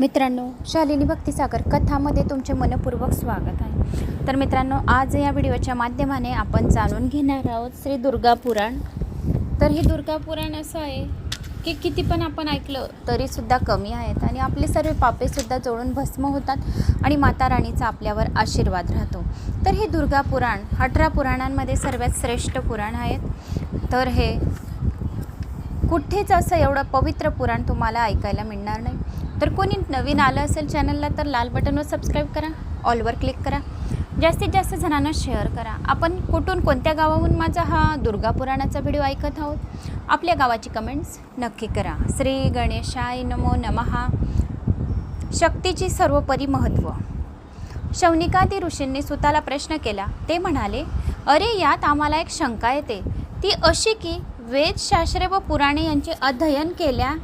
मित्रांनो शालिनी भक्तिसागर कथामध्ये तुमचे मनपूर्वक स्वागत आहे. तर मित्रांनो आज या व्हिडिओच्या माध्यमाने आपण जाणून घेणार आहोत श्री दुर्गा पुराण. तर हे दुर्गा पुराण असं आहे की किती पण आपण ऐकलं तरीसुद्धा कमी आहेत आणि आपले सर्व पापेसुद्धा जळून भस्म होतात आणि माता राणीचा आपल्यावर आशीर्वाद राहतो. तर हे दुर्गा पुराण अठरा पुराणांमध्ये सर्वात श्रेष्ठ पुराण आहेत तर हे कुठेच असं एवढं पवित्र पुराण तुम्हाला ऐकायला मिळणार नाही. तर कोणी नवीन आलं असेल चॅनलला तर लाल बटनवर सबस्क्राईब करा ऑलवर क्लिक करा. जास्तीत जास्त जणांना शेअर करा. आपण कुठून कोणत्या गावाहून माझा हा दुर्गा पुराणाचा व्हिडिओ ऐकत आहोत? आपल्या गावाची कमेंट्स नक्की करा. श्री गणेशाय नमो नमहा शक्तीची सर्वोपरी महत्त्व शौनिकादी ऋषींनी सुताला प्रश्न केला. ते म्हणाले अरे यात आम्हाला एक शंका येते. ती अशी की वेदशास्त्रे व पुराणे यांचे अध्ययन केल्या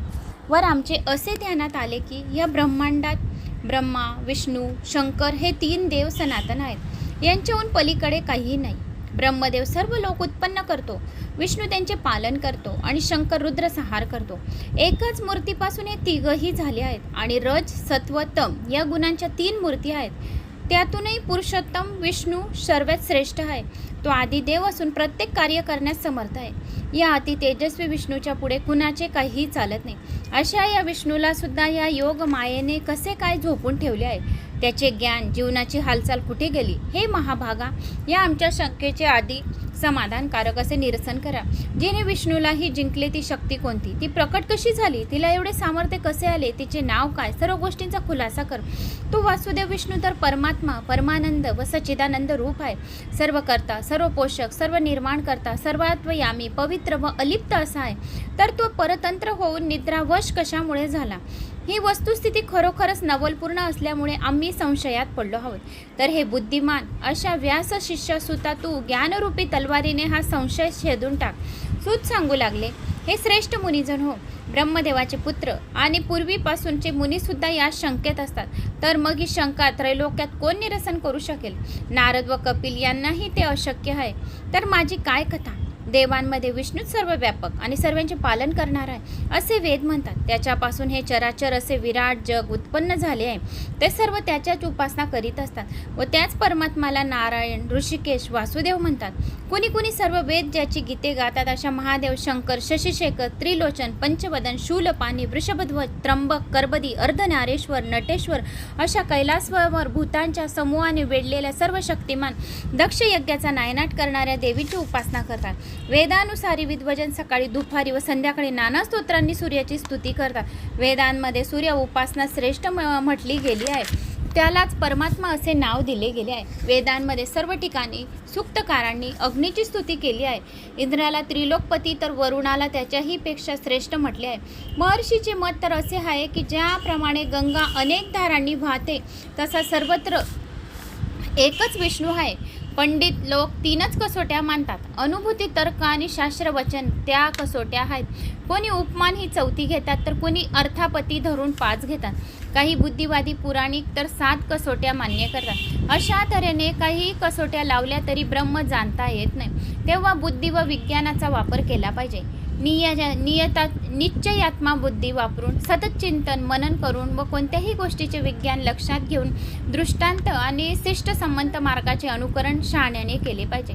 वर आमचे असे ध्यानात आले की या ब्रह्मांडात ब्रह्मा विष्णू शंकर हे तीन देव सनातन आहेत. यांच्याहून पलीकडे काहीही नाही. ब्रह्मदेव सर्व लोक उत्पन्न करतो. विष्णू त्यांचे पालन करतो आणि शंकर रुद्र संहार करतो. एकाच मूर्तीपासून हे तिघही झाले आहेत आणि रज सत्व तम या गुणांच्या तीन मूर्ती आहेत. त्यातूनही पुरुषोत्तम विष्णू सर्वात श्रेष्ठ आहे. तो आदिदेव असून प्रत्येक कार्य करण्यास समर्थ आहे. या अति तेजस्वी विष्णूच्या पुढे कुणाचे काहीही चालत नाही. अशा या विष्णूला सुद्धा या योग मायेने कसे काय झोपून ठेवले आहे? त्याचे ज्ञान जीवनाची हालचाल कुठे गेली? हे महाभागा या आमच्या शंकेचे आधी समाधानकारक असे निरसन करा. जिने विष्णूला ही जिंकले ती शक्ती कोणती? ती प्रकट कशी झाली? तिला एवढे सामर्थ्य कसे आले? तिचे नाव काय? सर्व गोष्टींचा खुलासा कर. तो वासुदेव विष्णू तर परमात्मा परमानंद व सच्चिदानंद रूप आहे. सर्व करता सर्व पोषक सर्व निर्माण करता सर्वात्वयामी पवित्र व अलिप्त असा आहे. तर तो परतंत्र होऊन निद्रावश कशामुळे झाला? ही वस्तुस्थिती खरोखरच नवलपूर्ण असल्यामुळे आम्ही संशयात पडलो आहोत. तर हे बुद्धिमान अशा व्यास शिष्य सुता तू ज्ञानरूपी तलवारीने हा संशय छेदून टाक. सूत सांगू लागले हे श्रेष्ठ मुनिजन हो ब्रह्मदेवाचे पुत्र आणि पूर्वीपासूनचे मुनीसुद्धा या शंकेत असतात. तर मग ही शंका त्रैलोक्यात कोण निरसन करू शकेल? नारद व कपिल यांनाही ते अशक्य आहे. तर माझी काय कथा? देवांमध्ये विष्णूच सर्व व्यापक आणि सर्वांचे पालन करणार आहे असे वेद म्हणतात. त्याच्यापासून हे चराचर असे विराट जग उत्पन्न झाले आहे. ते सर्व त्याच्याच उपासना करीत असतात व त्याच परमात्माला नारायण ऋषिकेश वासुदेव म्हणतात. कुणी कुणी सर्व वेद ज्याची गीते गातात अशा महादेव शंकर शशिशेखर त्रिलोचन पंचवदन शूलपाणी वृषभध्वज त्र्यंबक कर्बदी अर्धनारेश्वर नटेश्वर अशा कैलासवर भूतांच्या समूहाने वेढलेल्या सर्व शक्तिमान दक्ष यज्ञाचा नायनाट करणाऱ्या देवीची उपासना करतात. वेदानुसारी विद्वजन सकाळी दुपारी व संध्याकाळी नाना स्तोत्रांनी सूर्याची स्तुती करतात. वेदांमध्ये सूर्य उपासना श्रेष्ठ म- म्हटली गेली आहे. त्यालाच परमात्मा असे नाव दिले गेले आहे. वेदांमध्ये सर्व ठिकाणी सुक्तकारांनी अग्नीची स्तुती केली आहे. इंद्राला त्रिलोकपती तर वरुणाला त्याच्याही पेक्षा श्रेष्ठ म्हटले आहे. महर्षीचे मत तर असे आहे की ज्याप्रमाणे गंगा अनेक धारांनी वाहते तसा सर्वत्र एकच विष्णू आहे. पंडित लोक तीनच कसोट्या मानतात. अनुभूती तर्क आणि शास्त्रवचन त्या कसोट्या आहेत. कोणी उपमान ही चौथी घेतात तर कोणी अर्थापती धरून पाच घेतात. काही बुद्धिवादी पुराणिक तर सात कसोट्या मान्य करतात. अशा तऱ्हेने काही कसोट्या लावल्या तरी ब्रह्म जाणता येत नाही. तेव्हा बुद्धी व विज्ञानाचा वापर केला पाहिजे. निय नियता निश्चयात्मा बुद्धी वापरून सतत चिंतन मनन करून व कोणत्याही गोष्टीचे विज्ञान लक्षात घेऊन दृष्टांत आणि शिष्ट संमत मार्गाचे अनुकरण शहाण्याने केले पाहिजे.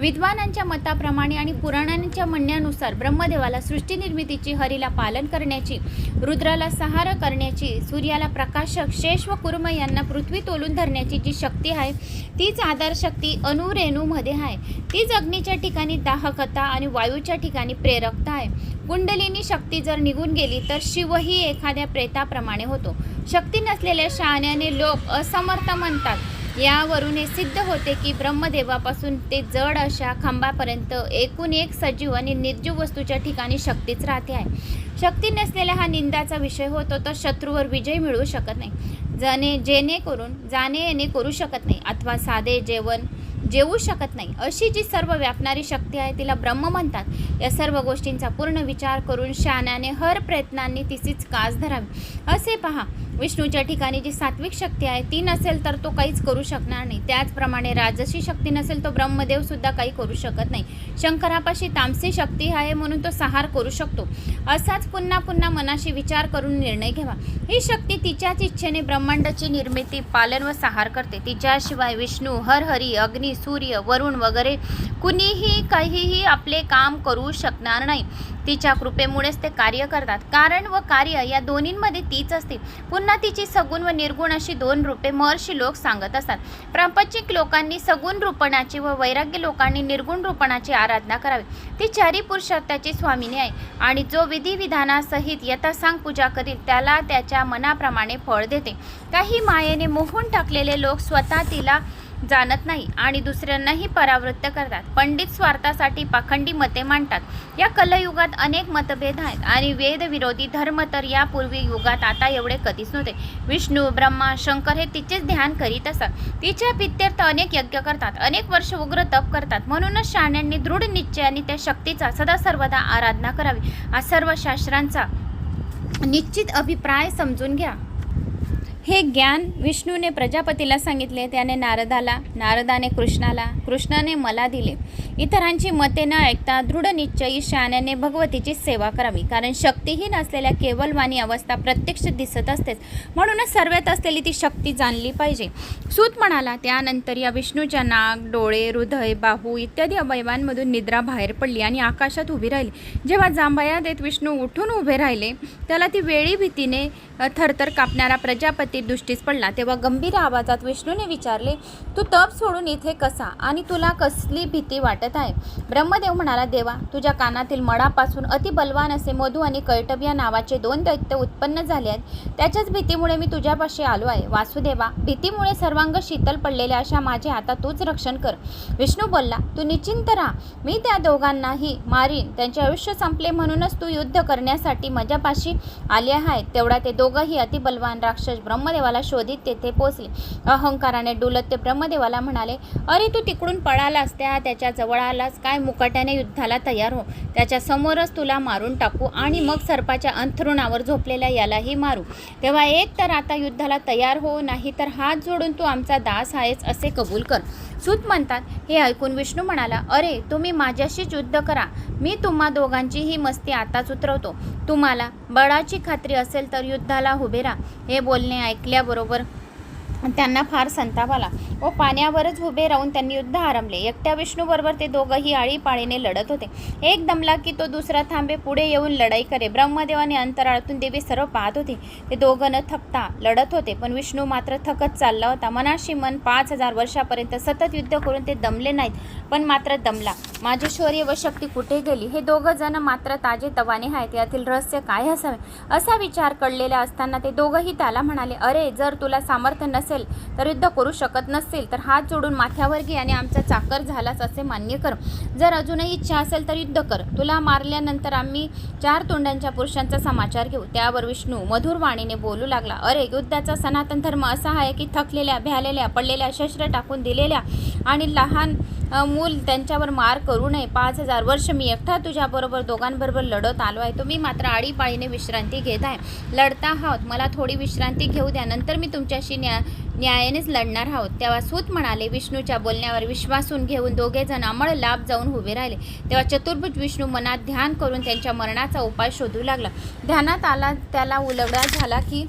विद्वानांच्या मताप्रमाणे आणि पुराणांच्या म्हणण्यानुसार ब्रह्मदेवाला सृष्टीनिर्मितीची हरीला पालन करण्याची रुद्राला सहार करण्याची सूर्याला प्रकाशक शेष व कुर्म यांना पृथ्वी तोलून धरण्याची जी शक्ती आहे तीच आधारशक्ती अणुरेणूमध्ये आहे. तीच अग्नीच्या ठिकाणी दाहकता आणि वायूच्या ठिकाणी प्रेरकता आहे कुंडलिनी शक्ती जर निघून गेली तर शिवही एखाद्या प्रेताप्रमाणे होतो. शक्ती नसलेल्या शहाण्याने लोक असमर्थ म्हणतात. यावरून हे सिद्ध होते की ब्रह्मदेवापासून ते जड अशा खांबापर्यंत एकूण एक सजीव आणि निर्जीव वस्तूच्या ठिकाणी शक्तीच राहते आहे. शक्ती नसलेला हा निंदाचा विषय होतो तर शत्रूवर विजय मिळवू शकत नाही. जने जेणेकरून जाणे येणे करू शकत नाही अथवा साधे जेवण जेवू शकत नाही. अशी जी सर्व व्यापणारी शक्ती आहे तिला ब्रह्म म्हणतात. या सर्व गोष्टींचा पूर्ण विचार करून शानाने हर प्रयत्नांनी तिचीच कास धरावी. असे पहा विष्णूच्या ठिकाणी जी सात्विक शक्ती आहे ती नसेल तर तो काहीच करू शकणार नाही. त्याचप्रमाणे राजसी शक्ती नसेल तो ब्रह्मदेव सुद्धा काही करू शकत नाही. शंकरापाशी तामसी शक्ती आहे म्हणून तो सहार करू शकतो. असाच पुन्हा पुन्हा मनाशी विचार करून निर्णय घ्यावा. ही शक्ती तिच्याच इच्छेने ब्रह्मांडाची निर्मिती पालन व सहार करते. तिच्याशिवाय विष्णू हरहरी अग्नी सूर्य वरुण वगैरे कुणीही काहीही आपले काम करू शकणार नाही. तिच्या कृपेमुळेच ते कार्य करतात. कारण व कार्य या दोन्हींमध्ये तीच असते. पुन्हा तिची सगुण व निर्गुण अशी दोन रूपे महर्षी लोक सांगत असतात. प्रापंचिक लोकांनी सगुण रूपणाची व वैराग्य लोकांनी निर्गुण रूपणाची आराधना करावी. ती चारी पुरुषार्थाची स्वामिनी आहे आणि जो विधिविधानासहित यथासांग पूजा करील त्याला त्याच्या मनाप्रमाणे फळ देते. काही मायेने मोहून टाकलेले लोक स्वतः तिला जाणत नाही आणि दुसऱ्यांनाही परावृत्त करतात. पंडित स्वार्थासाठी पाखंडी मते मांडतात. या कलयुगात अनेक मतभेद आहेत आणि वेदविरोधी धर्म तर यापूर्वी युगात आता एवढे कधीच नव्हते. विष्णू ब्रह्मा शंकर हे तिचेच ध्यान करीत असतात तिच्या पित्यर्थ अनेक यज्ञ करतात अनेक वर्ष उग्र तप करतात. म्हणूनच शाण्यांनी दृढ निश्चयाने त्या शक्तीचा सदा सर्वदा आराधना करावी. हा सर्व शास्त्रांचा निश्चित अभिप्राय समजून घ्या. हे ज्ञान विष्णूने प्रजापतीला सांगितले त्याने नारदाला नारदाने कृष्णाला कृष्णाने मला दिले. इतरांची मते न ऐकता दृढ निश्चयी शहाण्याने भगवतीची सेवा करावी. कारण शक्तीहीन असलेल्या केवलवाणी अवस्था प्रत्यक्ष दिसत असतेच. म्हणूनच सर्वात असलेली ती शक्ती जाणली पाहिजे. सूत म्हणाला त्यानंतर या विष्णूच्या नाक डोळे हृदय बाहू इत्यादी अवयवांमधून निद्रा बाहेर पडली आणि आकाशात उभी राहिली. जेव्हा जांभया देत विष्णू उठून उभे राहिले त्याला ती वेळी भीतीने थरथर कापणारा प्रजापती दृष्टीस पडला तेव्हा गंभीर आवाजात विष्णूने विचारले तू तप सोडून इथे कसा आणि तुला कसली भीती वाटत आहे? ब्रह्मदेव म्हणाला देवा तुझ्या कानातील मडापासून अतिबलवान असे मधू आणि कैटब या नावाचे दोन दैत्य उत्पन्न झाले आहेत. त्याच्याच भीतीमुळे मी तुझ्यापाशी आलो आहे. वासुदेवा भीतीमुळे सर्वांग शीतल पडलेले अशा माझे आता तूच रक्षण कर. विष्णू बोलला तू निश्चिंत राहा. मी त्या दोघांनाही मारीन. त्यांचे आयुष्य संपले म्हणूनच तू युद्ध करण्यासाठी माझ्यापाशी आले आहेत तेवढा ते दोघंही अतिबलवान राक्षस ब्रह्म ब्रह्मदेवाला शोधित तेथे पोचले. अहंकाराने डुलत ते ब्रह्मदेवाला म्हणाले अरे तू तिकडून पळालास त्या त्याच्याजवळ आलास काय? मुकाट्याने युद्धाला तयार हो. त्याच्या समोरच तुला मारून टाकू आणि मग सर्पाच्या अंथरुणावर झोपलेल्या यालाही मारू. तेव्हा एक तर आता युद्धाला तयार हो नाही तर हात जोडून तू आमचा दास आहेस असे कबूल कर. सूत म्हणतात हे ऐकून विष्णू म्हणाला अरे तुम्ही माझ्याशीच युद्ध करा. मी तुम्हा दोघांची ही मस्ती आताच उतरवतो. तुम्हाला बळाची खात्री असेल तर युद्धाला उभे राहा. हे बोलणे ऐकल्याबरोबर त्यांना फार संताप आला. व पाण्यावरच उभे राहून त्यांनी युद्ध आरंभले. एकट्या विष्णूबरोबर ते दोघंही आळीपाळीने लढत होते. एक दमला की तो दुसरा थांबे पुढे येऊन लढाई करे. ब्रह्मदेवाने अंतराळातून देवी सर्व पाहत होते. ते दोघं न थकता लढत होते पण विष्णू मात्र थकत चालला होता. मनाशी मन पाच हजार वर्षापर्यंत सतत युद्ध करून ते दमले नाहीत पण मात्र दमला. माझे शौर्य व शक्ती कुठे गेली? हे दोघं जण मात्र ताजे तवाने आहेत. यातील रहस्य काय असावे? असा विचार कळलेला असताना ते दोघंही त्याला म्हणाले अरे जर तुला सामर्थ्य नसेल तर युद्ध करू शकत नसेल तर हात जोडून माथ्यावर घे आणि आमचा चाकर झालाच असे मान्य कर. जर अजूनही इच्छा असेल तर युद्ध कर. तुला मारल्यानंतर आम्ही चार तोंडांच्या पुरुषांचा समाचार घेऊ. त्यावर विष्णू मधुर वाणीने बोलू लागला. अरे युद्धाचा सनातन धर्म असा आहे की थकलेल्या भ्यालेल्या पडलेल्या शस्त्र टाकून दिलेल्या आणि लहान मूल त्यांच्यावर मार करू नये. पाच हजार वर्ष मी एकटा तुझ्याबरोबर दोघांबरोबर लढत आलो आहे. तुम्ही मात्र आळीपाळीने विश्रांती घेत आहे. लढता आहोत. मला थोडी विश्रांती घेऊ द्या. नंतर मी तुमच्याशी न्या न्यायानेच लढणार आहोत. तेव्हा सूत म्हणाले विष्णूच्या बोलण्यावर विश्वासून घेऊन दोघेजण अमळ लाभ जाऊन उभे राहिले. तेव्हा चतुर्भुज विष्णू मनात ध्यान करून त्यांच्या मरणाचा उपाय शोधू लागला. ध्यानात आला त्याला उलगडा झाला की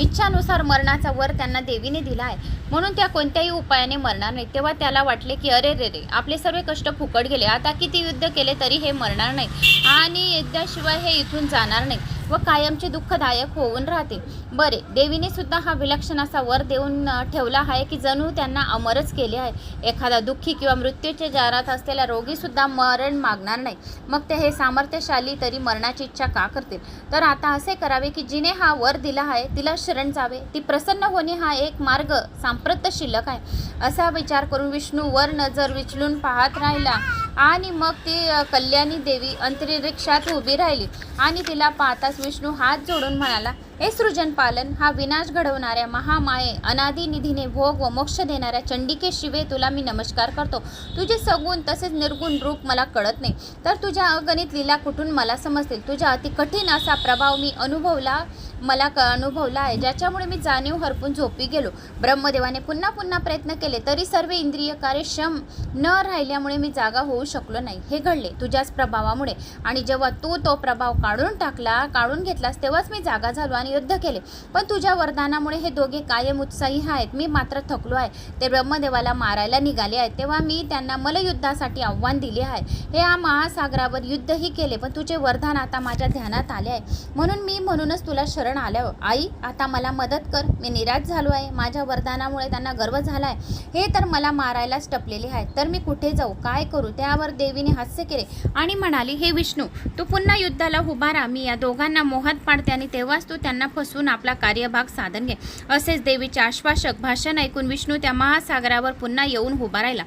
इच्छानुसार मरणाचा वर त्यांना देवीने दिला आहे. म्हणून त्या कोणत्याही उपायाने मरणार नाही. तेव्हा त्याला वाटले की अरे रे रे आपले सर्व कष्ट फुकट गेले. आता किती युद्ध केले तरी हे मरणार नाही. आणि युद्धाशिवाय हे इथून जाणार नाही. व कायमचे दुःखदायक होऊन राहते. बरे देवीने सुद्धा हा विलक्षण असा वर देऊन ठेवला आहे की जणू त्यांना अमरच केले आहे. एखादा दुःखी किंवा मृत्यूच्या जारात असलेला रोगी सुद्धा मरण मागणार नाही. मग ते हे सामर्थ्यशाली तरी मरणाची इच्छा का करतील? तर आता असे करावे की जिने हा वर दिला आहे तिला शरण जावे. ती प्रसन्न होणे हा एक मार्ग सांप्रत शिल्लक आहे. असा विचार करून विष्णू वर नजर विचलून पाहत राहिला आणि मग ती कल्याणी देवी अंतरिक्षात उभी राहिली आणि तिला पाहताच विष्णू हात जोडून म्हणाला हे सृजन पालन हा विनाश घडवणाऱ्या महामाये अनादी निधीने भोग व मोक्ष देणाऱ्या चंडिके शिवे तुला मी नमस्कार करतो. तुझे सगुण तसेच निर्गुण रूप मला कळत नाही. तर तुझ्या अगणित लीला कुठून मला समजतील? तुझ्या अति कठीण असा प्रभाव मी अनुभवला मला क अनुभवला आहे ज्याच्यामुळे मी जाणीव हरपून झोपी गेलो. ब्रह्मदेवाने पुन्हा पुन्हा प्रयत्न केले तरी सर्व इंद्रिय कार्यक्षम न राहिल्यामुळे मी जागा होऊ शकलो नाही. हे घडले तुझ्याच प्रभावामुळे. आणि जेव्हा तू तो प्रभाव काढून टाकला काढून घेतलास तेव्हाच मी जागा झालो आणि युद्ध केले. पण तुझ्या वरदानामुळे हे दोघे कायम उत्साही आहेत. मी मात्र थकलो आहे. ते ब्रह्मदेवाला मारायला निघाले आहेत. तेव्हा मी त्यांना मलयुद्धासाठी आव्हान दिले आहे. हे या महासागरावर युद्धही केले पण तुझे वरदान आता माझ्या ध्यानात आले आहे. म्हणून मी म्हणूनच तुला शरण आलो आई आता मला मदत कर. मी निराश झालो आहे. माझ्या वरदानामुळे त्यांना गर्व झाला आहे हे तर मला मारायलाच टपलेले आहेत. तर मी कुठे जाऊ? काय करू? त्यावर देवीने हास्य केले आणि म्हणाली हे विष्णू तू पुन्हा युद्धाला उभा राहा. मी या दोघांना मोहात पाडते आणि तेव्हाच तू त्यांना फसवून आपला कार्यभाग साधन घे. असेच देवीचे आश्वासक भाषण ऐकून विष्णू त्या महासागरावर पुन्हा येऊन उभा राहिला.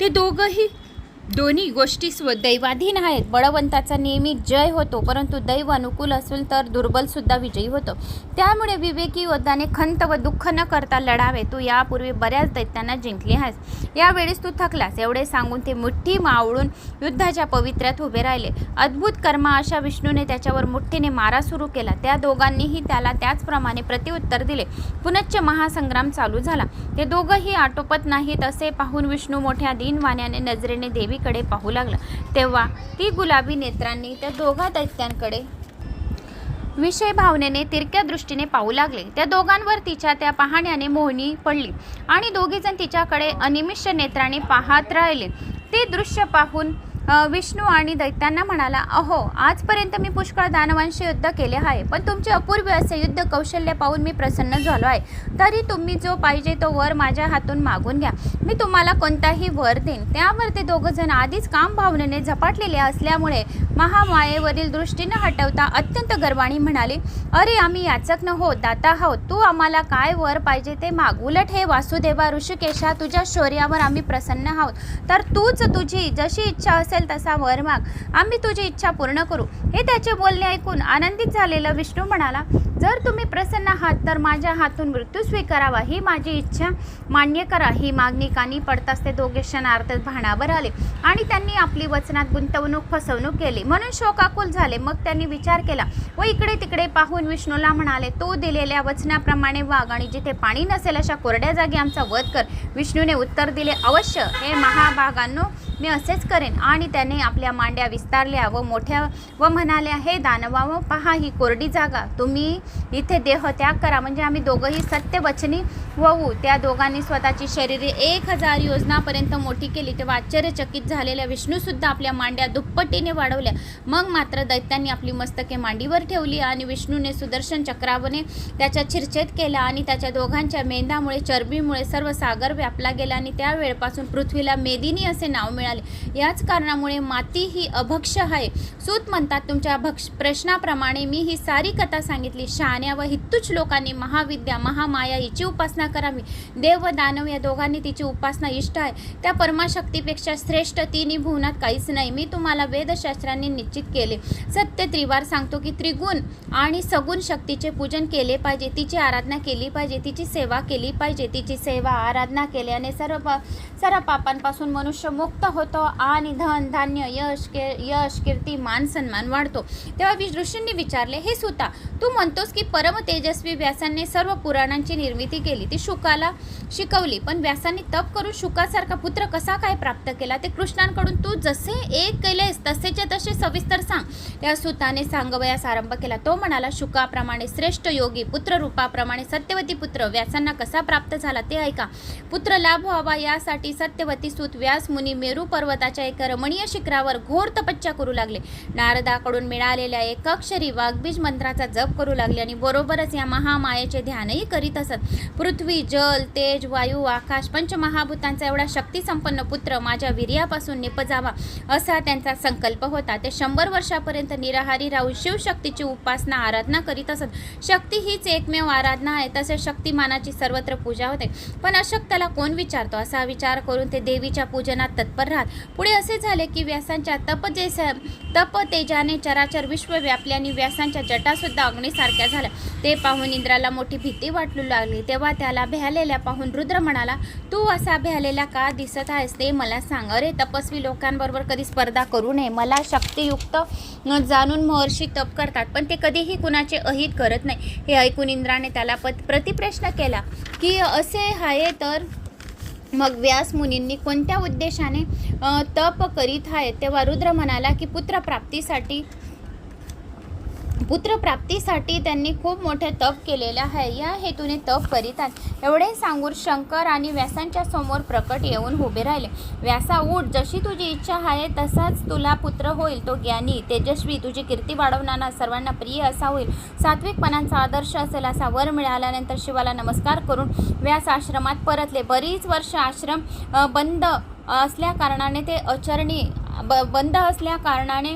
ते दोघंही दोन्ही गोष्टी स्व दैवाधीन आहेत. बळवंताचा नेहमी जय होतो परंतु दैव अनुकूल असेल तर दुर्बलसुद्धा विजयी होतो. त्यामुळे विवेकी योद्धाने खंत व दुःख न करता लढावे. तू यापूर्वी बऱ्याच दैत्यांना जिंकले आहेस. यावेळेस तू थकलास. एवढे सांगून ते मुठ्ठी मावळून युद्धाच्या पवित्र्यात उभे राहिले. अद्भुत कर्मा अशा विष्णूने त्याच्यावर मुठ्ठीने मारा सुरू केला. त्या दोघांनीही त्याला त्याचप्रमाणे प्रतिउत्तर दिले. पुनश्च महासंग्राम चालू झाला. ते दोघंही आटोपत नाहीत असे पाहून विष्णू मोठ्या दिनवाण्याने नजरेने देवी गुलाबीकडे पाहू लागला. तेव्हा ती गुलाबी नेत्रांनी त्या दोघा दैत्यांकडे विषय भावनेने तिरक्या दृष्टीने पाहू लागले. त्या दोघांवर तिच्या त्या पाहण्याने मोहनी पडली आणि दोघीजण तिच्याकडे अनिमिष नेत्राने पाहत राहिले. ते दृश्य पाहून विष्णू आणि दैत्यांना म्हणाला अहो आजपर्यंत मी पुष्कळ दानवांशी युद्ध केले आहे पण तुमचे अपूर्व असे युद्ध कौशल्य पाहून मी प्रसन्न झालो आहे. तरी तुम्ही जो पाहिजे तो वर माझ्या हातून मागून घ्या. मी तुम्हाला कोणताही वर देईन. त्यावर ते दोघंजण आधीच काम भावनेने झपाटलेले असल्यामुळे महामायेवरील दृष्टी न हटवता अत्यंत गर्वाणी म्हणाले अरे आम्ही याचक न हो दाता आहोत. तू आम्हाला काय वर पाहिजे ते माग. उलट हे वासुदेवा ऋषिकेशा तुझ्या शौर्यावर आम्ही प्रसन्न आहोत. तर तूच तुझी जशी इच्छा असेल तसा वर माग आम्ही तुझी इच्छा पूर्ण करू. हे त्याचे बोलणे ऐकून आनंदित झालेला विष्णू म्हणाला जर तुम्ही प्रसन्न आहात तर माझ्या हातून मृत्यू स्वीकारावा. ही माझी इच्छा मान्य करा. ही मागणी कानी पडताच ते दोघे क्षणार्थ भाणावर आले आणि त्यांनी आपली वचनात गुंतवणूक फसवणूक केली. म्हणून शोकाकुल झाले. मग त्यांनी विचार केला व इकडे तिकडे पाहून विष्णूला म्हणाले तो दिलेल्या वचनाप्रमाणे वाघ आणि जिथे पाणी नसेल अशा कोरड्या जागी आमचा वध कर. विष्णूने उत्तर दिले अवश्य. हे महाभागांनो मी असेच करेन. आणि त्याने आपल्या मांड्या विस्तारल्या व मोठ्या व म्हणाल्या हे दानवा व पहा ही कोरडी जागा. तुम्ही इथे देह त्याग करा. म्हणजे आम्ही दोघंही सत्यवचनी वहू त्या दोघांनी स्वतःची शरीरे एक हजार योजनापर्यंत मोठी केली. तेव्हा आश्चर्यचकित झालेल्या विष्णूसुद्धा आपल्या मांड्या दुप्पटीने वाढवल्या. मग मात्र दैत्यांनी आपली मस्तके मांडीवर ठेवली आणि विष्णूने सुदर्शन चक्रावने त्याच्या छिरछेद केला आणि त्याच्या दोघांच्या मेंदामुळे चरबीमुळे सर्व सागर व्यापला गेला. आणि त्या वेळपासून पृथ्वीला मेदिनी असे नाव मिळाले. याच कारणामुळे माती ही अभक्ष आहे. सूत म्हणतात तुमच्या भक्ष प्रश्नाप्रमाणे मी ही सारी कथा सांगितली. शहाण्या व हित्तुच लोकांनी महाविद्या महामाया हिची उपासना करावी. देव व दानव या दोघांनी तिची उपासना इष्ट आहे. त्या परमाशक्तीपेक्षा श्रेष्ठ तिन्ही भुवनात काहीच नाही. मी तुम्हाला वेदशास्त्रांनी निश्चित केले. सत्य त्रिवार सांगतो की त्रिगुण आणि सगुण शक्तीचे पूजन केले पाहिजे. तिची आराधना केली पाहिजे. तिची सेवा केली पाहिजे. तिची सेवा आराधना केल्याने सर्व पा सर्व पापांपासून मनुष्य मुक्त होतो आणि धन धान्य यश के यश कीर्ती मान सन्मान वाढतो. तेव्हा वि ऋषींनी विचारले हे सुता तू म्हणतोस की परम तेजस्वी व्यासांनी सर्व पुराणांची निर्मिती केली. ती शुकाला शिकवली. पण व्यासांनी तप करून शुकासारखा पुत्र कसा काय प्राप्त केला? ते कृष्णांकडून तू जसे एक केलेस तसेच्या तसे सविस्तर सांग. त्या सुताने सांगवयास आरंभ केला. तो म्हणाला शुकाप्रमाणे श्रेष्ठ योगी पुत्र रूपाप्रमाणे सत्यवती पुत्र व्यासांना कसा प्राप्त झाला ते ऐका. पुत्र लाभ व्हावा यासाठी सत्यवती सूत व्यास मुनी मेरू पर्वताच्या एका रमणीय शिखरावर घोर तपच्चा करू लागले. नारदाकडून मिळालेल्या एकाक्षरी वाघबीज मंत्राचा जप करू लागले आणि बरोबरच या महामायेचे ध्यानही करीत असत. पृथ्वी जल तेज वायू आकाश पंचमहाभूतांचा एवढा शक्तिसंपन्न पुत्र माझ्या वीर्यापासून निपजावा असा त्यांचा संकल्प होता. ते शंभर वर्षापर्यंत निराहारी राहून शिवशक्तीची उपासना आराधना करीत असत. शक्ती हीच एकमेव आराधना आहे तसे शक्तिमानाची सर्वत्र पूजा होते. पण अशक्ताला कोण विचारतो? असा विचार करून ते देवीच्या पूजनात तत्पर राहत पुढे असे झाले की व्यासांच्या तपतेस तप तेजाने चराचर विश्व व्यापले आणि व्यासांच्या जटासुद्धा अग्नीसारख्या झाल्या. ते पाहून इंद्राला मोठी भीती वाटू लागली. तेव्हा त्याला भ्यालेल्या पाहून रुद्र म्हणाला तू असा भ्यालेला का दिसत आहेस? ते मला सांग. अरे तपस्वी लोकांबरोबर कधी स्पर्धा करू नये. मला शक्तियुक्त जाणून महर्षी तप करतात पण ते कधीही कुणाचे अहित करत नाही. हे ऐकून इंद्राने त्याला पत प्रतिप्रश्न केला की असे आहे तर मग व्यास मुनींनी कोणत्या उद्देशाने तप करीत आहेत? तेव्हा रुद्र म्हणाला की पुत्रप्राप्तीसाठी पुत्रप्राप्तीसाठी त्यांनी खूप मोठे तप केलेले आहे. या हेतूने तप करीतात एवढे सांगून शंकर आणि व्यासांच्या समोर प्रकट येऊन उभे राहिले. व्यासा उठ. जशी तुझी इच्छा आहे तसाच तुला पुत्र होईल. तो ज्ञानी तेजस्वी तुझी कीर्ती वाढवणारा सर्वांना प्रिय असा होईल. सात्विकपणाचा आदर्श असेल असा वर मिळाल्यानंतर शिवाला नमस्कार करून व्यास आश्रमात परतले. बरीच वर्ष आश्रम बंद असल्या कारणाने ते अचरणी ब बंद असल्या कारणाने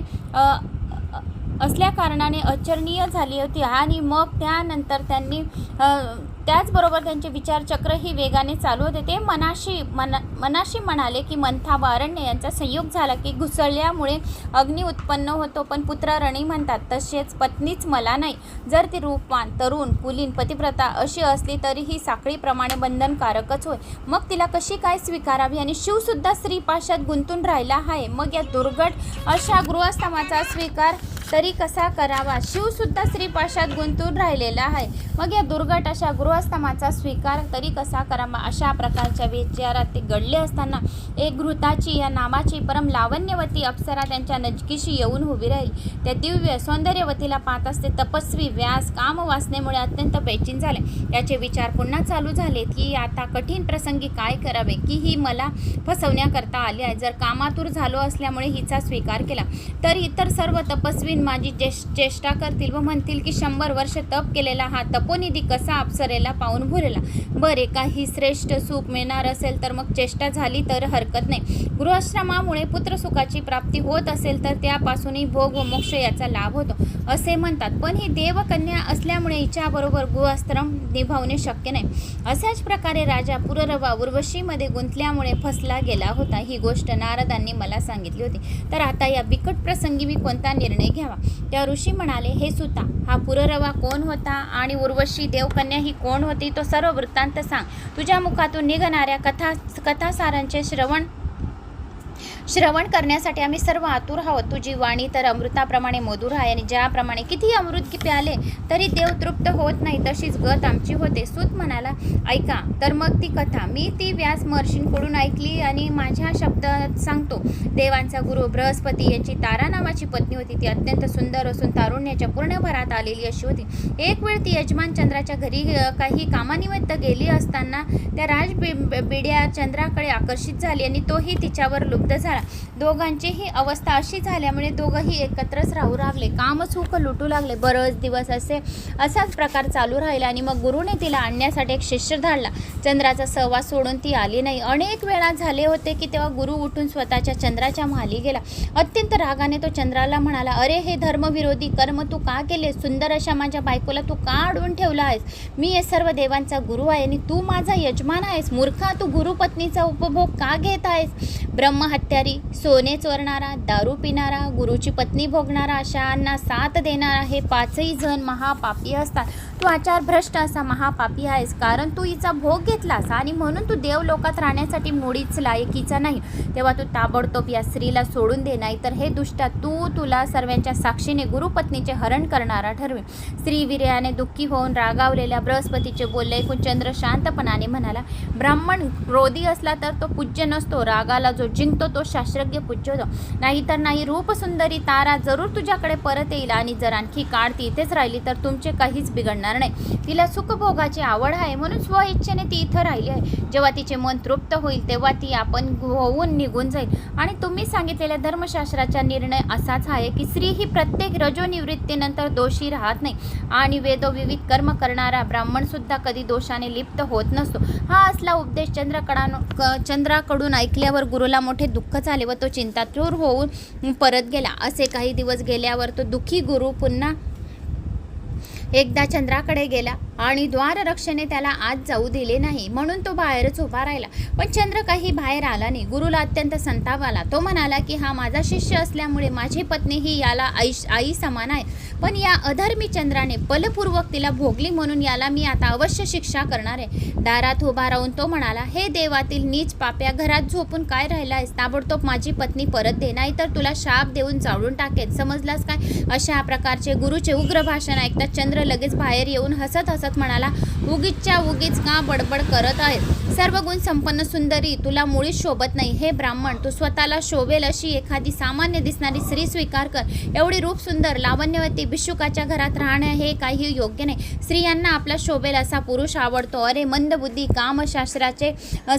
असल्या कारणाने अचरणीय झाली होती आणि मग त्यानंतर त्यांनी त्याचबरोबर त्यांचे विचारचक्रही वेगाने चालू होते. ते मनाशी मना मनाशी म्हणाले की मंथा वारण्य यांचा संयोग झाला की घुसळल्यामुळे अग्नी उत्पन्न होतो. पण पुत्र रणी म्हणतात तसेच पत्नीच मला नाही. जर ती रूपवान तरुण कुलीन पतिव्रता अशी असली तरी ही साखळीप्रमाणे बंधनकारकच होय. मग तिला कशी काय स्वीकारावी? आणि शिवसुद्धा स्त्रीपाशात गुंतून राहिला आहे. मग या दुर्घट अशा गृहस्थामाचा स्वीकार तरी कसा करावा? शिवसुद्धा स्त्रीपाशात गुंतून राहिलेला आहे. मग या दुर्घट अशा गृहस्थमाचा स्वीकार तरी कसा करावा? अशा प्रकारच्या विचारात ते घडले असताना एक घृताची या नामाची परम लावण्यवती अप्सरा त्यांच्या नजकीशी येऊन उभी राहिली. त्या दिव्य सौंदर्यवतीला पाहत असते तपस्वी व्यास कामवासनेमुळे अत्यंत बेचीन झाले. याचे विचार पुन्हा चालू झाले की आता कठीण प्रसंगी काय करावे? की ही मला फसवण्याकरता आली आहे. जर कामातूर झालो असल्यामुळे हिचा स्वीकार केला. तर इतर सर्व तपस्वीन माझी चेष्टा करतील व म्हणतील की शंभर वर्ष तप केलेला हा तपोनिधी कसा अप्सरेला पाहून भुरेला बरे काही श्रेष्ठ सुख मिळणार असेल तर मग चेष्टा झाली तर हरकत नाही. गृहश्रमामुळे पुत्रसुखाची प्राप्ती होत असेल तर त्यापासूनही भोग व मोक्ष याचा लाभ होतो असे म्हणतात. पण ही देवकन्या असल्यामुळे हिच्याबरोबर गृहाश्रम निभावणे शक्य नाही. अशाच प्रकारे राजा पुररवा उर्वशीमध्ये गुंतल्यामुळे फसला गेला होता. ही गोष्ट नारदांनी मला सांगितली होती. तर आता या बिकट प्रसंगी मी कोणता निर्णय घ्यावा? त्या ऋषी म्हणाले हे सुता हा पुररवा कोण होता आणि उर्वशी देवकन्या ही कोण होती तो सर्व वृत्तांत सांग. तुझ्या मुखातून निघणाऱ्या कथा कथासारांचे श्रवण श्रवण करण्यासाठी आम्ही सर्व आतुर आहोत. तुझी वाणी तर अमृताप्रमाणे मधुर आहे आणि ज्याप्रमाणे किती अमृत की प्याले तरी देव तृप्त होत नाही तशीच गत आमची होते. सूत म्हणाला ऐका तर मग ती कथा. मी ती व्यास महर्षींकडून ऐकली आणि माझ्या शब्दात सांगतो. देवांचा गुरु बृहस्पती यांची तारा नावाची पत्नी होती. ती अत्यंत सुंदर असून तारुण्याच्या पूर्ण भरात आलेली अशी होती. एक वेळ ती यजमान चंद्राच्या घरी काही कामानिमित्त गेली असताना त्या राजबिड्या चंद्राकडे आकर्षित झाली आणि तोही तिच्यावर लुप्त झाला. दोघांचीही अवस्था अशी झाल्यामुळे दोघंही एकत्रच राहू लागले. कामसुख लुटू लागले. बरेच दिवस असे असाच प्रकार चालू राहिला आणि मग गुरुने तिला आणण्यासाठी एक शिष्य धाडला. चंद्राचा सहवास सोडून ती आली नाही. अनेक वेळा झाले होते की तेव्हा गुरु उठून स्वतःच्या चंद्राच्या माली गेला. अत्यंत रागाने तो चंद्राला म्हणाला अरे हे धर्मविरोधी कर्म तू का केले सुंदर अशा माझ्या बायकोला तू का अडवून ठेवला आहेस? मी हे सर्व देवांचा गुरु आहे आणि तू माझा यजमान आहेस. मूर्खा तू गुरुपत्नीचा उपभोग का घेत आहेस? ब्रह्महत्यारी सोने चोरणारा दारू पिणारा गुरुची पत्नी भोगणारा अशांना साथ देणारा हे पाचही जण महापापी असतात. तू आचार भ्रष्ट असा महापापी आहेस. कारण तू हिचा भोग घेतलास आणि म्हणून तू देवलोकात राहण्यासाठी मुळीच लायकीचा नाही. तेव्हा तू ताबडतोब या स्त्रीला सोडून दे नाही तर हे दुष्टा तू तुला सर्वांच्या साक्षीने गुरुपत्नीचे हरण करणारा ठरवे स्त्री वीर्याने दुःखी होऊन रागावलेल्या बृहस्पतीचे बोलले ऐकून चंद्र शांतपणाने म्हणाला ब्राह्मण क्रोधी असला तर तो पूज्य नसतो. रागाला जो जिंकतो तो शास्त्रज्ञ पूज्य होतो नाहीतर नाही रूपसुंदरी तारा जरूर तुझ्याकडे परत येईल आणि जर आणखी काळ ती इथेच राहिली तर तुमचे काहीच बिघडणार नाही. तिला सुखभोगाची आवड आहे म्हणून स्वइच्छेने ती इथं राहिली आहे. जेव्हा तिचे मन तृप्त होईल तेव्हा ती आपण होऊन निघून जाईल. आणि तुम्ही सांगितलेल्या धर्मशास्त्राचा निर्णय असाच आहे की स्त्री ही प्रत्येक रजोनिवृत्तीनंतर दोषी राहत नाही. आणि वेदोविविध कर्म करणारा ब्राह्मणसुद्धा कधी दोषाने लिप्त होत नसतो. हा असला उपदेश चंद्रकडान क- चंद्राकडून ऐकल्यावर गुरुला मोठे दुःख झाले व तो चिंतातूर होऊन परत गेला. असे काही दिवस गेल्यावर तो दुःखी गुरु पुन्हा एकदा चंद्राकडे गेला आणि द्वाररक्षणे त्याला आत जाऊ दिले नाही. म्हणून तो बाहेरच उभा राहिला. पण चंद्र काही बाहेर आला नाही. गुरुला अत्यंत संताप आला. तो म्हणाला की हा माझा शिष्य असल्यामुळे माझी पत्नी ही याला आई आई समान आहे. पण या अधर्मी चंद्राने बलपूर्वक तिला भोगली म्हणून याला मी आता अवश्य शिक्षा करणार आहे. दारात उभा राहून तो म्हणाला हे देवातील नीच पाप्या घरात झोपून काय राहिला आहेस ताबडतोब माझी पत्नी परत दे नाही तर तुला शाप देऊन जाळून टाकेन. समजलास काय? अशा प्रकारचे गुरुचे उग्र भाषण ऐकता चंद्र लगेच बाहेर येऊन हसत हसत म्हणाला उगीचच्या उगीच का बडबड करत आहे सर्व गुण संपन्न सुंदरी तुला मुळीच शोभत नाही. हे ब्राह्मण तू स्वतःला शोभेल अशी एखादी सामान्य दिसणारी स्त्री स्वीकार कर. एवढी रूप सुंदर लावण्यवती भिक्षुकाच्या घरात राहणं हे काही योग्य नाही. स्त्रियांना आपला शोभेल असा पुरुष आवडतो. अरे मंदबुद्धी कामशास्त्राचे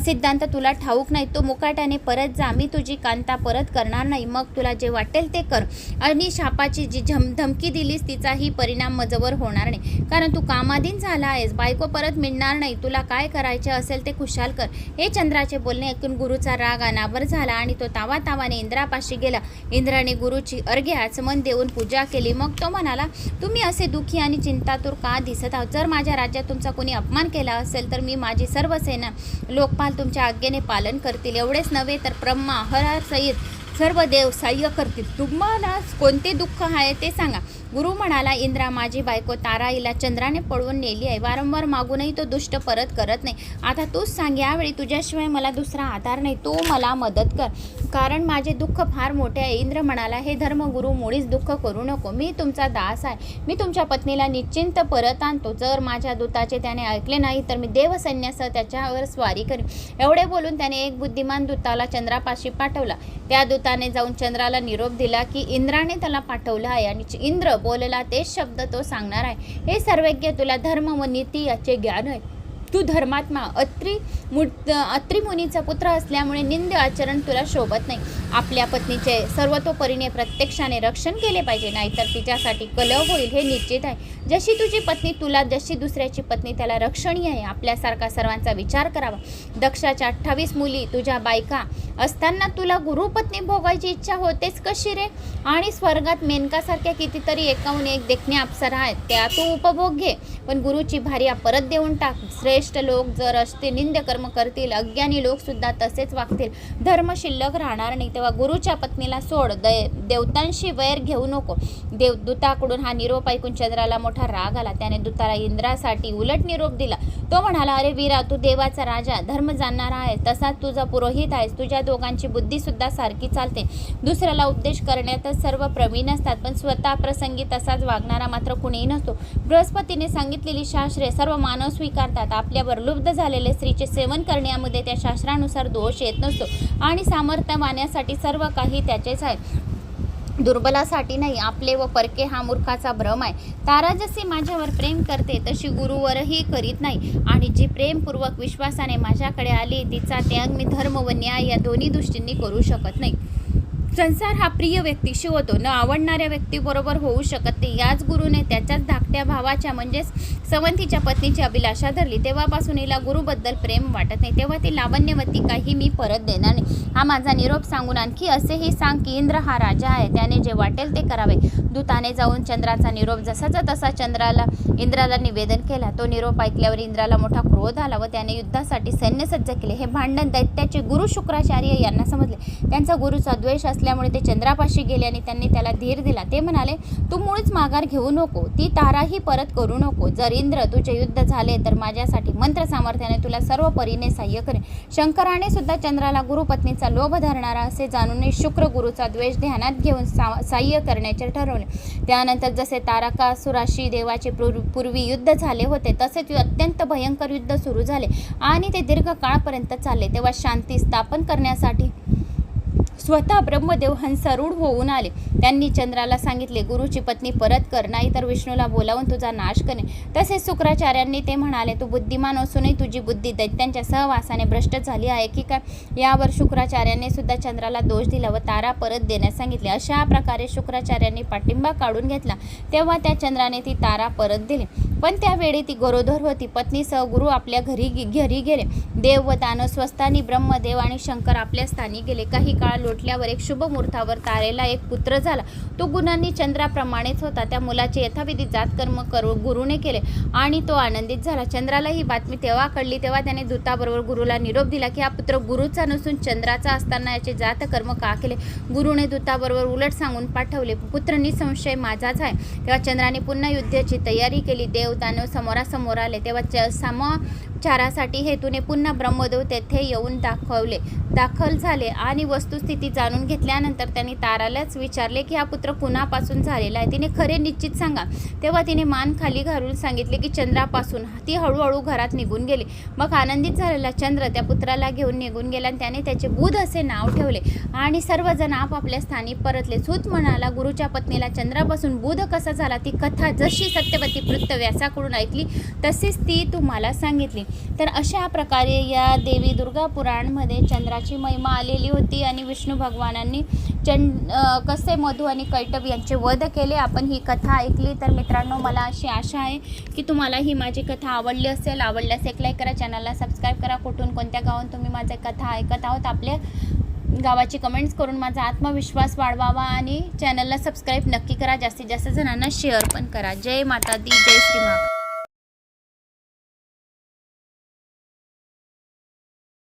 सिद्धांत तुला ठाऊक नाही. तो मुकाट्याने परत जा. मी तुझी कांता परत करणार नाही. मग तुला जे वाटेल ते कर. आणि शापाची जी झम धमकी दिलीस तिचाही परिणाम मजवर होणार नाही. कारण तू कामाधीन झाला आहेस बायको परत मिळणार नाही. तुला काय करायचे असेल ते खुशाल कर. हे चंद्राचे बोलणे ऐकून गुरुचा राग अनावर झाला आणि तो तावा तावाने इंद्रापाशी गेला. इंद्राने गुरुची अर्घ्य आचमन देऊन पूजा केली. मग तो म्हणाला तुम्ही असे दुःखी आणि चिंतातूर का दिसत आहोत? जर माझ्या राज्यात तुमचा कोणी अपमान केला असेल तर मी माझी सर्व सेना लोकपाल तुमच्या आज्ञेने पालन करतील. एवढेच नव्हे तर ब्रह्मा हर सहित सर्व देव सहाय्य करतील. तुम्हाला कोणते दुःख आहे ते सांगा. गुरु म्हणाला इंद्रा माझी बायको तारा हिला चंद्राने पळवून नेली आहे. वारंवार मागूनही तो दुष्ट परत करत नाही. आता तूच सांग यावेळी तुझ्याशिवाय मला दुसरा आधार नाही. तू मला मदत कर. कारण माझे दुःख फार मोठे आहे. इंद्र म्हणाला हे धर्मगुरू मुळीच दुःख करू नको. मी तुमचा दास आहे. मी तुमच्या पत्नीला निश्चिंत परत आणतो. जर माझ्या दूताचे त्याने ऐकले नाही तर मी देवसैन्यासह त्याच्यावर स्वारी करीन. एवढे बोलून त्याने एक बुद्धिमान दूताला चंद्रापाशी पाठवला. त्या दूताने जाऊन चंद्राला निरोप दिला की इंद्राने त्याला पाठवलं आहे. आणि इंद्र बोलला तेच शब्द तो सांगणार आहे. हे सर्वज्ञ तुला धर्म व नीती याचे ज्ञान आहे तू धर्मात्मा अत्री मु अत्रिमुनीचा पुत्र असल्यामुळे निंद आचरण तुला शोभत नाही. आपल्या पत्नीचे सर्वतोपरीने प्रत्यक्षाने रक्षण केले पाहिजे नाहीतर तिच्यासाठी कलह होईल हे निश्चित आहे. जशी तुझी पत्नी तुला जशी दुसऱ्याची पत्नी त्याला रक्षणीय आहे आपल्यासारखा सर्वांचा विचार करावा. दक्षाच्या अठ्ठावीस मुली तुझ्या बायका असताना तुला गुरुपत्नी भोगायची इच्छा होतेच कशी रे? आणि स्वर्गात मेनकासारख्या कितीतरी एकाहून एक देखणे अप्सरा आहेत त्या तू उपभोग घे. पण गुरुची भार्या परत देऊन टाक. श्रेष्ठ लोक जर असते निंद कर्म करतील अज्ञानी लोकसुद्धा तसेच वागतील. धर्म शिल्लक राहणार नाही तेव्हा गुरुच्या पत्नीला सोड. दे देवतांशी वैर घेऊ नको. देवदूताकडून हा निरोप ऐकून चंद्राला मोठा राग आला. त्याने दुतारा इंद्रासाठी उलट निरोप दिला. तो म्हणाला अरे वीरा तू देवाचा राजा धर्म जाणणारा आहेस. तसाच तुझा पुरोहित आहेस. तुझ्या दोघांची बुद्धीसुद्धा सारखी चालते. दुसऱ्याला उपदेश करण्यातच सर्व प्रवीण असतात पण स्वतः प्रसंगी तसाच वागणारा मात्र कुणीही नसतो. बृहस्पतीने सांगितलेली शास्त्रे सर्व मानव स्वीकारतात. आपल्यावर लुब्ध झालेले स्त्रीचे सेवन करण्यामध्ये त्या शास्त्रानुसार दोष येत नसतो. आणि सामर्थ्य मानण्यासाठी सर्व काही त्याचेच आहे. दुर्बलासाठी नाही आपले व परके हा मूर्खाचा भ्रम आहे. तारा जशी माझ्यावर प्रेम करते तशी गुरुवरही करीत नाही. आणि जी प्रेमपूर्वक विश्वासाने माझ्याकडे आली तिचा त्याग मी धर्म व न्याय या दोन्ही दृष्टींनी करू शकत नाही. संसार हा प्रिय व्यक्तीशी होतो न आवडणाऱ्या व्यक्तीबरोबर होऊ शकत नाही. याच गुरुने त्याच्याच धाकट्या भावाच्या म्हणजेच सवंतीच्या पत्नीची अभिलाषा धरली. तेव्हापासून हिला गुरुबद्दल प्रेम वाटत नाही. तेव्हा ती लावण्यवती काही मी परत देणार नाही. हा माझा निरोप सांगून आणखी असेही सांग की इंद्र हा राजा आहे. त्याने जे वाटेल ते करावे. दूताने जाऊन चंद्राचा निरोप जसाचा तसा चंद्राला इंद्राला निवेदन केला. तो निरोप ऐकल्यावर इंद्राला मोठा क्रोध आला व त्याने युद्धासाठी सैन्य सज्ज केले. हे भांडण दैत्याचे गुरु शुक्राचार्य यांना समजले. त्यांचा गुरुचा द्वेष असल्यामुळे ते चंद्रापाशी गेले आणि त्यांनी त्याला धीर दिला. ते म्हणाले तू मुळीच माघार घेऊ नको. ती ताराही परत करू नको. जर इंद्र तुझे युद्ध झाले तर माझ्यासाठी मंत्र सामर्थ्याने तुला सर्व परीने सहाय्य करेन. शंकराने सुद्धा चंद्राला गुरुपत्नीचा लोभ धरणारा असे जाणूनही शुक्र गुरुचा द्वेष ध्यानात घेऊन सा सहाय्य करण्याचे ठरवले. त्यानंतर जसे तारकासुराशी देवाचे पूर्व- पूर्वी युद्ध झाले होते तसेच अत्यंत भयंकर युद्ध सुरू झाले आणि ते दीर्घकाळपर्यंत चालले. तेव्हा शांती स्थापन करण्यासाठी स्वतः ब्रह्मदेव हंसारूढ होऊन आले. त्यांनी चंद्राला सांगितले गुरुची पत्नी परत कर नाही तर विष्णूला बोलावून तुझा नाश करणे तसेच शुक्राचार्यांनी ते म्हणाले तू बुद्धिमान असूनही तुझी बुद्धी दैत्यांच्या सहवासाने भ्रष्ट झाली आहे की काय? यावर शुक्राचार्यांनी सुद्धा चंद्राला दोष दिला व तारा परत देण्यास सांगितले. अशा प्रकारे शुक्राचार्यांनी पाठिंबा काढून घेतला. तेव्हा त्या चंद्राने ती तारा परत दिली. पण त्यावेळी ती गरोदर होती. पत्नीसह गुरु आपल्या घरी घरी गेले. देव व दानव स्वस्थानी ब्रह्मदेव आणि शंकर आपल्या स्थानी गेले. काही काळ लोटल्यावर एक शुभ मुहूर्तावर तारेला एक पुत्र झाला. तो गुणांनी चंद्राप्रमाणेच होता. त्या मुलाचे यथाविधी जातकर्म करू गुरुने केले आणि तो आनंदित झाला. चंद्राला ही बातमी तेव्हा कळली तेव्हा त्याने दूताबरोबर गुरुला निरोप दिला की हा पुत्र गुरुचा नसून चंद्राचा असताना याचे जातकर्म का केले? गुरुने दूताबरोबर उलट सांगून पाठवले पुत्र निसंशय माझाच आहे. तेव्हा चंद्राने पुन्हा युद्धाची तयारी केली. देव देवदानव समोरासमोर आले तेव्हा च सम चारासाठी हेतूने पुन्हा ब्रह्मदेव तेथे येऊन दाखवले. दाखल झाले आणि वस्तुस्थिती जाणून घेतल्यानंतर त्यांनी तारालाच विचारले की हा पुत्र कुणापासून झालेला आहे? तिने खरे निश्चित सांगा. तेव्हा तिने मान खाली घालून सांगितले की चंद्रापासून. ती हळूहळू घरात निघून गेली. मग आनंदित झालेला चंद्र त्या पुत्राला घेऊन निघून गेला आणि त्याने त्याचे बुध असे नाव ठेवले आणि सर्वजण आपापल्या स्थानी परतले. सूत म्हणाला गुरुच्या पत्नीला चंद्रापासून बुध कसा झाला? ती कथा जशी सत्यवती पृथ्वी व्यासाकडून ऐकली तशीच ती तुम्हाला सांगितली. तर अशा प्रकारे या देवी दुर्गा पुराणमध्ये चंद्राची महिमा आलेली होती आणि विष्णू भगवानांनी चंड कसे मधू आणि कैटब यांचे वध केले आपण ही कथा ऐकली. तर मित्रांनो मला अशी आशा आहे की तुम्हाला ही माझी कथा आवडली असेल. आवडल्यास एक लाईक करा चॅनलला सबस्क्राईब करा. कुठून कोणत्या गावातून तुम्ही माझ्या कथा ऐकत आहोत आपल्या गावाची कमेंट्स करून माझा आत्मविश्वास वाढवावा आणि चॅनलला सबस्क्राईब नक्की करा. जास्तीत जास्त जणांना शेअर पण करा. जय माता दी जय श्री माता